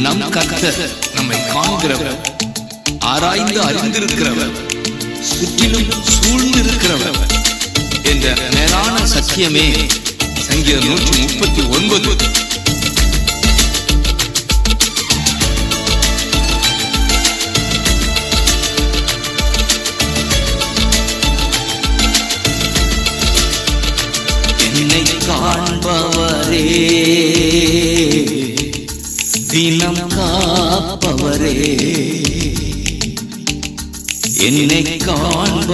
நம் கர்த்தர் நம்மை காண்கிறவர் ஆராய்ந்து அறிந்திருக்கிறவர் சுற்றிலும் சூழ்ந்திருக்கிறவர் என்ற மேலான சத்தியமே சங்கீதம் நூற்றி முப்பத்தி ஒன்பது. என்னை காண்பவரே. தினம் காப்பவரே. என்னை காண்பவரே.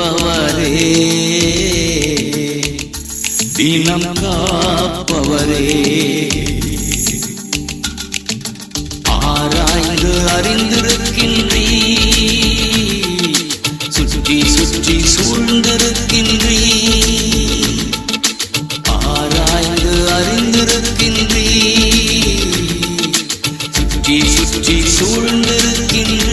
தினம் காப்பவரே. ஆராய்ந்து அறிந்திருக்கின்றீ சுற்றி சுற்றி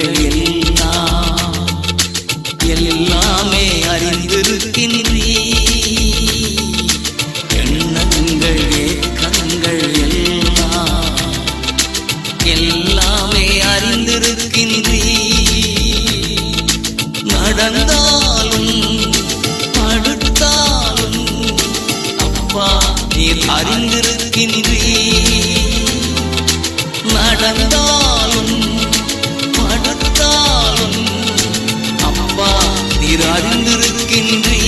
ஏக்கங்கள் எல்லாம் எல்லாமே அறிந்திருக்கின்றீ எண்ணங்கள் ஏக்கங்கள் எல்லாம் எல்லாமே அறிந்திருக்கின்றீ நடந்தாலும் படுத்தாலும் அப்பா நீர் அறிந்திருக்கின்றீ நடந்தாலும் நீர் அறிந்திருக்கின்றீ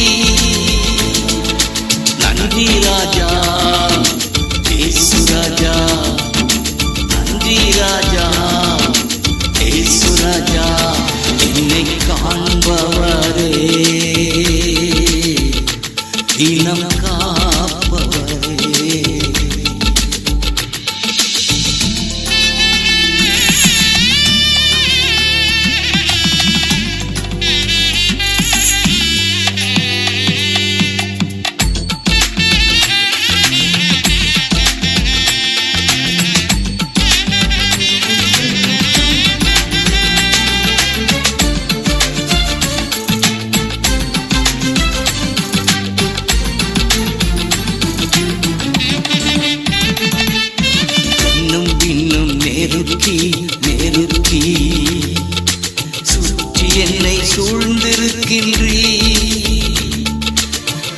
என்னை சூழ்ந்திருக்கின்றீ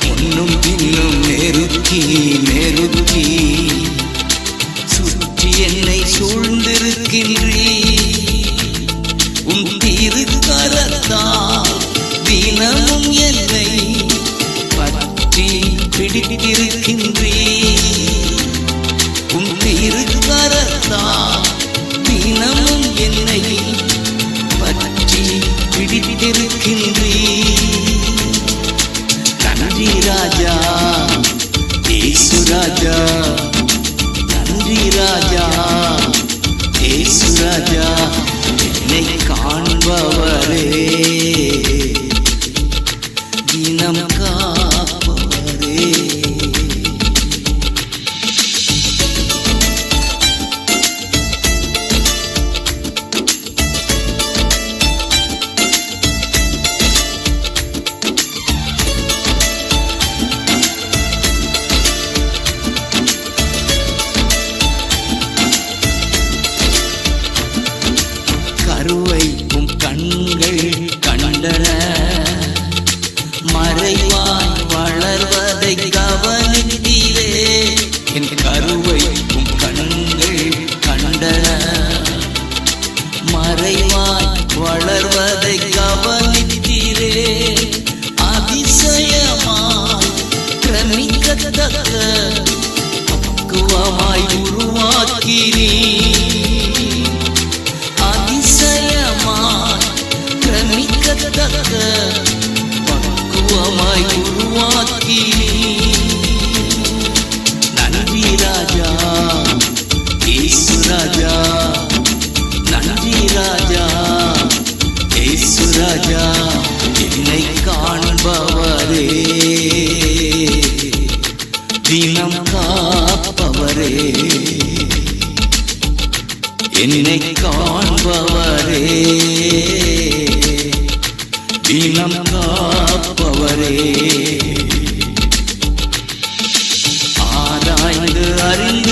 முன்னும் பின்னும் நெருக்கி நெருக்கி நன்றி ராஜா ஏசு ராஜா என்னை காண்பவரே மறைவாய் வளர்வதை ராஜா என்னை காண்பவரே. தினம் காப்பவரே. என்னை காண்பவரே. தினம் காப்பவரே. ஆராய்ந்து அறிந்த